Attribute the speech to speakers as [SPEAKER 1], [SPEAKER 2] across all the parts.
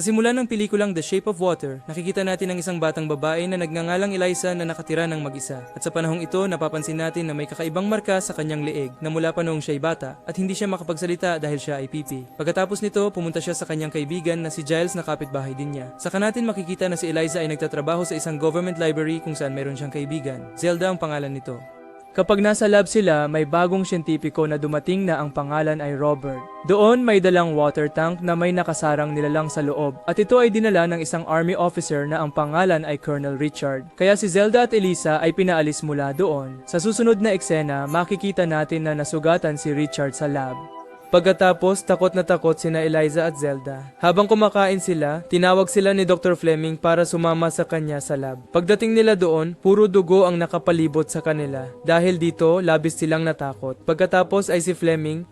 [SPEAKER 1] Sa simula ng pelikulang The Shape of Water, nakikita natin ang isang batang babae na nagngangalang Eliza na nakatira ng mag-isa. At sa panahong ito, napapansin natin na may kakaibang marka sa kanyang leeg na mula pa noong siya'y bata at hindi siya makapagsalita dahil siya ay pipi. Pagkatapos nito, pumunta siya sa kanyang kaibigan na si Giles na kapitbahay din niya. Saka natin makikita na si Eliza ay nagtatrabaho sa isang government library kung saan meron siyang kaibigan. Zelda ang pangalan nito. Kapag nasa lab sila, may bagong siyentipiko na dumating na ang pangalan ay Robert. Doon may dalang water tank na may nakasarang nilalang sa loob at ito ay dinala ng isang army officer na ang pangalan ay Colonel Richard. Kaya si Zelda at Elisa ay pinaalis mula doon. Sa susunod na eksena, makikita natin na nasugatan si Richard sa lab. Pagkatapos, takot na takot sina Eliza at Zelda. Habang kumakain sila, tinawag sila ni Dr. Fleming para sumama sa kanya sa lab. Pagdating nila doon, puro dugo ang nakapalibot sa kanila. Dahil dito, labis silang natakot. Pagkatapos ay si Fleming,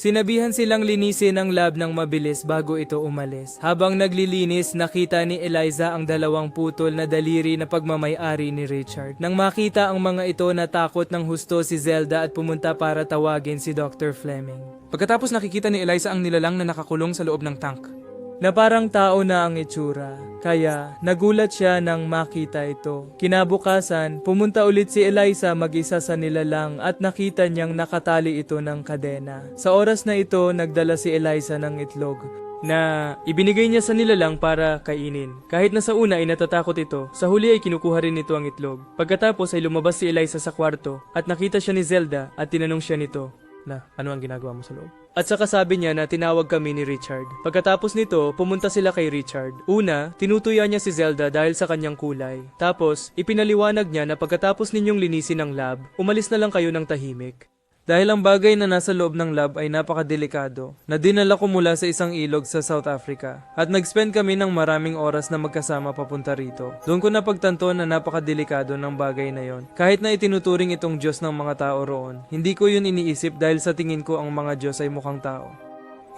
[SPEAKER 1] Sinabihan silang linisin ang lab ng mabilis bago ito umalis. Habang naglilinis, nakita ni Eliza ang dalawang putol na daliri na pagmamayari ni Richard. Nang makita ang mga ito, natakot ng husto si Zelda at pumunta para tawagin si Dr. Fleming. Pagkatapos nakikita ni Eliza ang nilalang na nakakulong sa loob ng tank. Na parang tao na ang itsura. Kaya nagulat siya nang makita ito. Kinabukasan, pumunta ulit si Eliza mag-isa sa nilalang at nakita niyang nakatali ito ng kadena. Sa oras na ito, nagdala si Eliza ng itlog na ibinigay niya sa nilalang para kainin. Kahit na sa una ay natatakot ito, sa huli ay kinukuha rin nito ang itlog. Pagkatapos ay lumabas si Eliza sa kwarto at nakita siya ni Zelda at tinanong siya nito na ano ang ginagawa mo sa loob. At saka sabi niya na tinawag kami ni Richard. Pagkatapos nito, pumunta sila kay Richard. Una, tinutuya niya si Zelda dahil sa kanyang kulay. Tapos, ipinaliwanag niya na pagkatapos ninyong linisin ang lab, umalis na lang kayo ng tahimik. Dahil ang bagay na nasa loob ng lab ay napakadelikado, na dinala ko mula sa isang ilog sa South Africa. At nag-spend kami ng maraming oras na magkasama papunta rito. Doon ko napagtanto na napakadelikado ng bagay na yon. Kahit na itinuturing itong Diyos ng mga tao roon, hindi ko yun iniisip dahil sa tingin ko ang mga Diyos ay mukhang tao.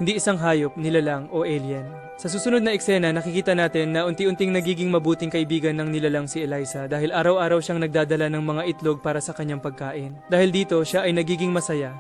[SPEAKER 1] Hindi isang hayop, nilalang o alien. Sa susunod na eksena, nakikita natin na unti-unting nagiging mabuting kaibigan ng nilalang si Eliza dahil araw-araw siyang nagdadala ng mga itlog para sa kanyang pagkain. Dahil dito, siya ay nagiging masaya.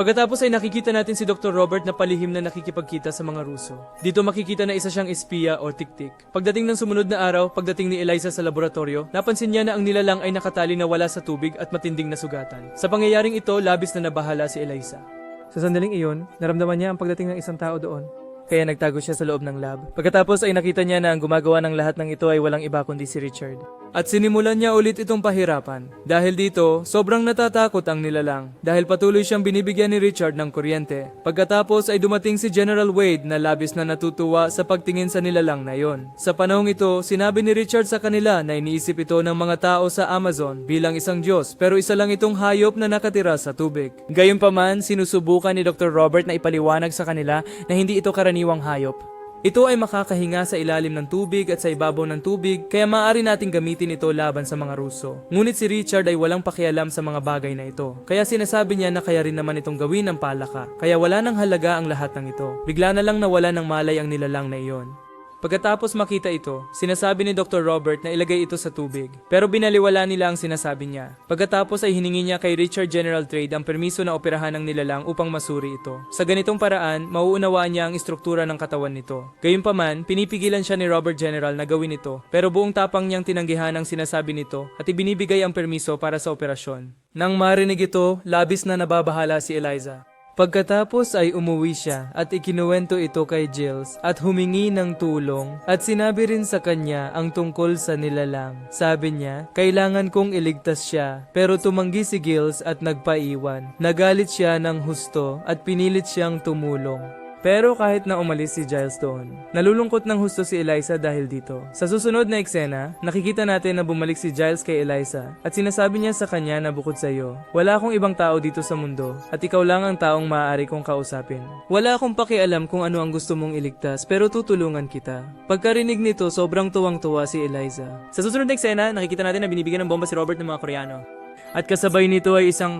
[SPEAKER 1] Pagkatapos ay nakikita natin si Dr. Robert na palihim na nakikipagkita sa mga Ruso. Dito makikita na isa siyang espiya o tiktik. Pagdating ng sumunod na araw, pagdating ni Eliza sa laboratorio, napansin niya na ang nilalang ay nakatali na wala sa tubig at matinding nasugatan. Sa pangyayaring ito, labis na nabahala si Eliza. Sa sandaling iyon, naramdaman niya ang pagdating ng isang tao doon. Kaya nagtago siya sa loob ng lab. Pagkatapos ay nakita niya na ang gumagawa ng lahat ng ito ay walang iba kundi si Richard. At sinimulan niya ulit itong pahirapan. Dahil dito, sobrang natatakot ang nilalang. Dahil patuloy siyang binibigyan ni Richard ng kuryente. Pagkatapos ay dumating si General Wade na labis na natutuwa sa pagtingin sa nilalang na yon. Sa panahong ito, sinabi ni Richard sa kanila na iniisip ito ng mga tao sa Amazon bilang isang Diyos pero isa lang itong hayop na nakatira sa tubig. Gayunpaman, sinusubukan ni Dr. Robert na ipaliwanag sa kanila na hindi ito karaniwang hayop. Ito ay makakahinga sa ilalim ng tubig at sa ibabaw ng tubig kaya maaari nating gamitin ito laban sa mga Ruso. Ngunit si Richard ay walang pakialam sa mga bagay na ito. Kaya sinasabi niya na kaya rin naman itong gawin ng palaka. Kaya wala nang halaga ang lahat ng ito. Bigla na lang nawala ng malay ang nilalang na iyon. Pagkatapos makita ito, sinasabi ni Dr. Robert na ilagay ito sa tubig. Pero binaliwala nila ang sinasabi niya. Pagkatapos ay hiningi niya kay Richard General Trade ang permiso na operahan ng nilalang upang masuri ito. Sa ganitong paraan, mauunawaan niya ang istruktura ng katawan nito. Gayunpaman, pinipigilan siya ni Robert General na gawin ito. Pero buong tapang niyang tinanggihan ang sinasabi nito at ibinibigay ang permiso para sa operasyon. Nang marinig ito, labis na nababahala si Eliza. Pagkatapos ay umuwi siya at ikinuwento ito kay Jills at humingi ng tulong at sinabi rin sa kanya ang tungkol sa nilalang. Sabi niya, kailangan kong iligtas siya pero tumanggi si Gills at nagpaiwan. Nagalit siya ng husto at pinilit siyang tumulong. Pero kahit na umalis si Giles doon, nalulungkot ng husto si Eliza dahil dito. Sa susunod na eksena, nakikita natin na bumalik si Giles kay Eliza at sinasabi niya sa kanya na bukod sa iyo, wala akong ibang tao dito sa mundo at ikaw lang ang taong maaari kong kausapin. Wala akong pakialam kung ano ang gusto mong iligtas pero tutulungan kita. Pagkarinig nito, sobrang tuwang-tuwa si Eliza. Sa susunod na eksena, nakikita natin na binibigyan ng bomba si Robert ng mga Koreano. At kasabay nito ay isang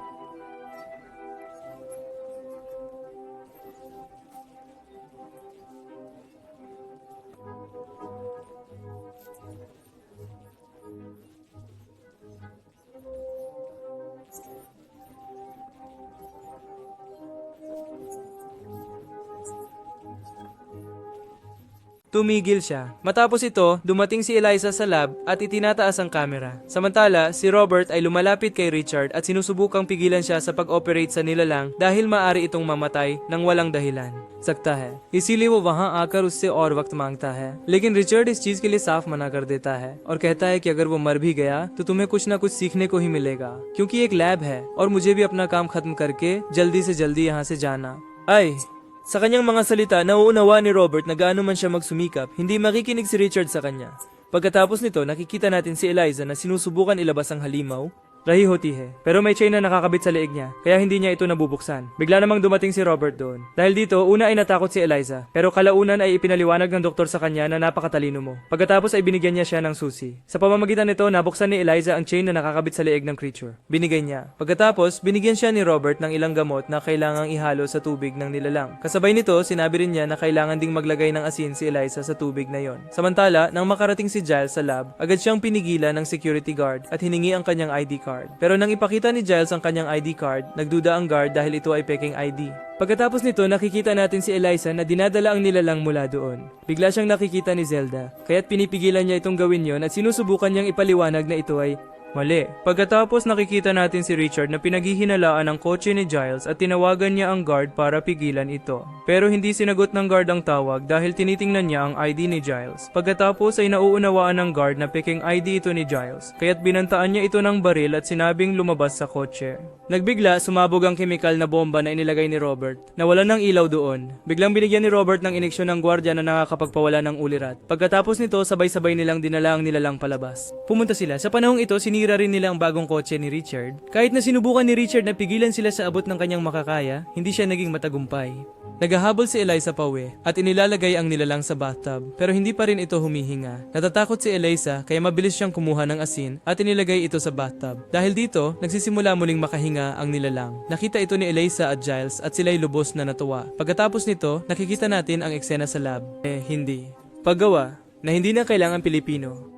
[SPEAKER 1] Tumigil siya. Matapos ito, dumating si Eliza sa lab at itinataas ang kamera. Samantala, si Robert ay lumalapit kay Richard at sinusubukang pigilan siya sa pag-operate sa nilalang dahil maari itong mamatay ng walang dahilan. सकता है इसीलिए वो वहाँ आकर उससे और वक्त माँगता है लेकिन रिचर्ड इस चीज़ के लिए साफ़ मना कर देता है और कहता है कि अगर वो मर भी गया तो तुम्हें कुछ ना कुछ सीखने को ही मिलेगा क्योंकि एक लैब है और मुझे भी अपना काम खत्म करके जल्दी से जल्दी यहाँ से जाना ay sa kanyang mga salita, nauunawa ni Robert na gaano man siya magsumikap, hindi makikinig si Richard sa kanya. Pagkatapos nito, nakikita natin si Eliza na sinusubukan ilabas ang halimaw. Rahi he. Pero may chain na nakakabit sa leeg niya, kaya hindi niya ito nabubuksan. Bigla namang dumating si Robert doon. Dahil dito, una ay natakot si Eliza, pero kalaunan ay ipinaliwanag ng doktor sa kanya na napakatalino mo. Pagkatapos ay binigyan niya siya ng susi. Sa pamamagitan nito, nabuksan ni Eliza ang chain na nakakabit sa leeg ng creature. Binigay niya. Pagkatapos, binigyan siya ni Robert ng ilang gamot na kailangang ihalo sa tubig ng nilalang. Kasabay nito, sinabi rin niya na kailangan ding maglagay ng asin si Eliza sa tubig na yon. Samantala, nang makarating si Giles sa lab, agad siyang pinigilan ng security guard at hiningi ang kanyang ID card. Pero nang ipakita ni Giles ang kanyang ID card, nagduda ang guard dahil ito ay peking ID. Pagkatapos nito, nakikita natin si Eliza na dinadala ang nilalang mula doon. Bigla siyang nakikita ni Zelda, kaya't pinipigilan niya itong gawin yon at sinusubukan niyang ipaliwanag na ito ay Mali. Pagkatapos nakikita natin si Richard na pinaghihinalaan ang kotse ni Giles at tinawagan niya ang guard para pigilan ito. Pero hindi sinagot ng guard ang tawag dahil tinitingnan niya ang ID ni Giles. Pagkatapos ay nauunawaan ng guard na peking ID ito ni Giles, kaya't binantaan niya ito ng baril at sinabing lumabas sa kotse. Nagbigla, sumabog ang kemikal na bomba na inilagay ni Robert. Nawalan ng ilaw doon. Biglang binigyan ni Robert ng ineksyon ng gwardya na nakakapagpawala ng ulirat. Pagkatapos nito, sabay-sabay nilang dinala ang nilalang palabas. Pumunta sila. Sa panahong ito, sinira rin nila ang bagong kotse ni Richard. Kahit na sinubukan ni Richard na pigilan sila sa abot ng kanyang makakaya, hindi siya naging matagumpay. Nagahabol si Eliza pauwi at inilalagay ang nilalang sa bathtub pero hindi pa rin ito humihinga. Natatakot si Eliza kaya mabilis siyang kumuha ng asin at inilagay ito sa bathtub. Dahil dito, nagsisimula muling makahinga ang nilalang. Nakita ito ni Eliza at Giles at sila'y lubos na natuwa. Pagkatapos nito, nakikita natin ang eksena sa lab. Eh, hindi. Paggawa na hindi na kailangan Pilipino.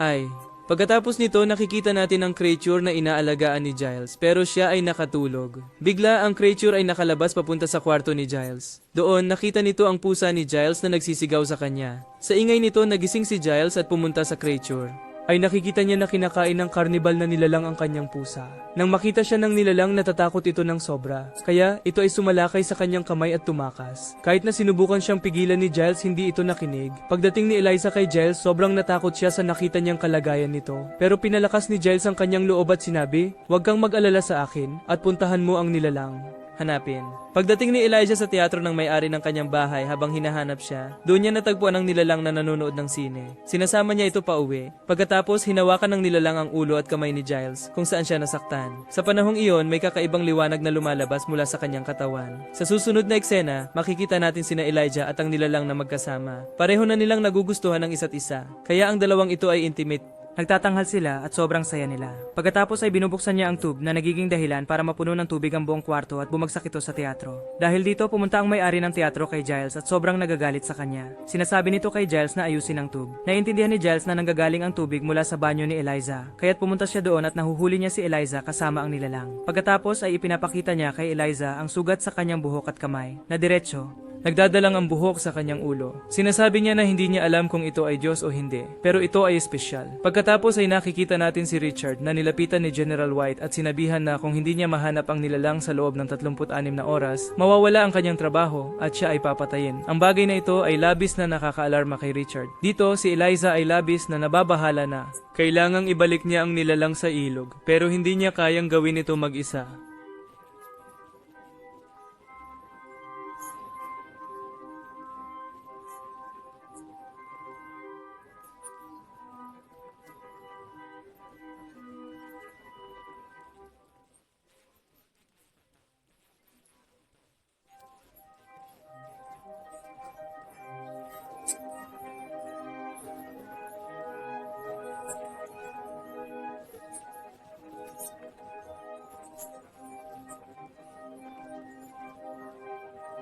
[SPEAKER 1] Ay, pagkatapos nito nakikita natin ang creature na inaalagaan ni Giles pero siya ay nakatulog. Bigla ang creature ay nakalabas papunta sa kwarto ni Giles. Doon nakita nito ang pusa ni Giles na nagsisigaw sa kanya. Sa ingay nito nagising si Giles at pumunta sa creature. Ay nakikita niya na kinakain ng karnibal na nilalang ang kanyang pusa. Nang makita siya ng nilalang natatakot ito ng sobra. Kaya ito ay sumalakay sa kanyang kamay at tumakas. Kahit na sinubukan siyang pigilan ni Giles hindi ito nakinig. Pagdating ni Eliza kay Giles sobrang natakot siya sa nakita niyang kalagayan nito. Pero pinalakas ni Giles ang kanyang loob at sinabi, Huwag kang mag-alala sa akin at puntahan mo ang nilalang hanapin. Pagdating ni Elijah sa teatro ng may-ari ng kanyang bahay habang hinahanap siya, doon niya natagpuan ang nilalang na nanonood ng sine. Sinasama niya ito pa uwi. Pagkatapos, hinawakan ng nilalang ang ulo at kamay ni Giles kung saan siya nasaktan. Sa panahong iyon, may kakaibang liwanag na lumalabas mula sa kanyang katawan. Sa susunod na eksena, makikita natin sina Elijah at ang nilalang na magkasama. Pareho na nilang nagugustuhan ng isa't isa. Kaya ang dalawang ito ay intimate Nagtatanghal sila at sobrang saya nila. Pagkatapos ay binubuksan niya ang tube na nagiging dahilan para mapuno ng tubig ang buong kwarto at bumagsak ito sa teatro. Dahil dito pumunta ang may-ari ng teatro kay Giles at sobrang nagagalit sa kanya. Sinasabi nito kay Giles na ayusin ang tube. Naiintindihan ni Giles na nanggagaling ang tubig mula sa banyo ni Eliza. Kaya't pumunta siya doon at nahuhuli niya si Eliza kasama ang nilalang. Pagkatapos ay ipinapakita niya kay Eliza ang sugat sa kanyang buhok at kamay na diretsyo Nagdadalang ang buhok sa kanyang ulo. Sinasabi niya na hindi niya alam kung ito ay Diyos o hindi, pero ito ay espesyal. Pagkatapos ay nakikita natin si Richard na nilapitan ni General White at sinabihan na kung hindi niya mahanap ang nilalang sa loob ng 36 na oras, mawawala ang kanyang trabaho at siya ay papatayin. Ang bagay na ito ay labis na nakakaalarma kay Richard. Dito, si Eliza ay labis na nababahala na. Kailangang ibalik niya ang nilalang sa ilog, pero hindi niya kayang gawin ito mag-isa.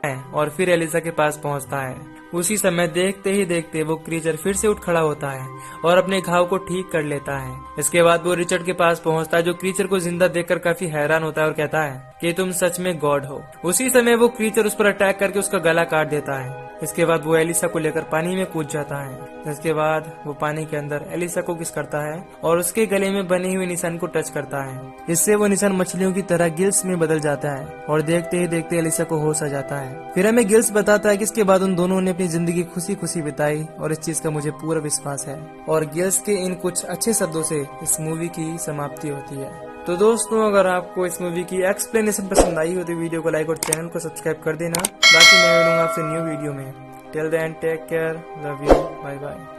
[SPEAKER 1] है और फिर एलिसा के पास पहुँचता है। उसी समय देखते ही देखते वो क्रीचर फिर से उठ खड़ा होता है और अपने घाव को ठीक कर लेता है। इसके बाद वो रिचर्ड के पास पहुँचता है, जो क्रीचर को ज़िंदा देखकर काफ़ी हैरान होता है और कहता है कि तुम सच में गॉड हो। उसी समय वो क्रीचर उस पर अटैक करके उसका गला काट देता है। इसके बाद वो एलिसा को लेकर पानी में कूद जाता है। इसके बाद वो पानी के अंदर एलिसा को किस करता है और उसके गले में बने हुए निशान को टच करता है। इससे वो निशान मछलियों की तरह गिल्स में बदल जाता है और देखते ही देखते एलिसा को होश आ जाता है। फिर हमें गिल्स बताता है कि इसके बाद उन दोनों ने अपनी ज़िंदगी खुशी खुशी बिताई और इस चीज़ का मुझे पूरा विश्वास है। और गिल्स के इन कुछ अच्छे शब्दों से इस मूवी की समाप्ति होती है। तो दोस्तों, अगर आपको इस मूवी की एक्सप्लेनेशन पसंद आई हो तो वीडियो को लाइक और चैनल को सब्सक्राइब कर देना। बाकी मैं मिलूँगा आपसे न्यू वीडियो में। Till then take care love you bye bye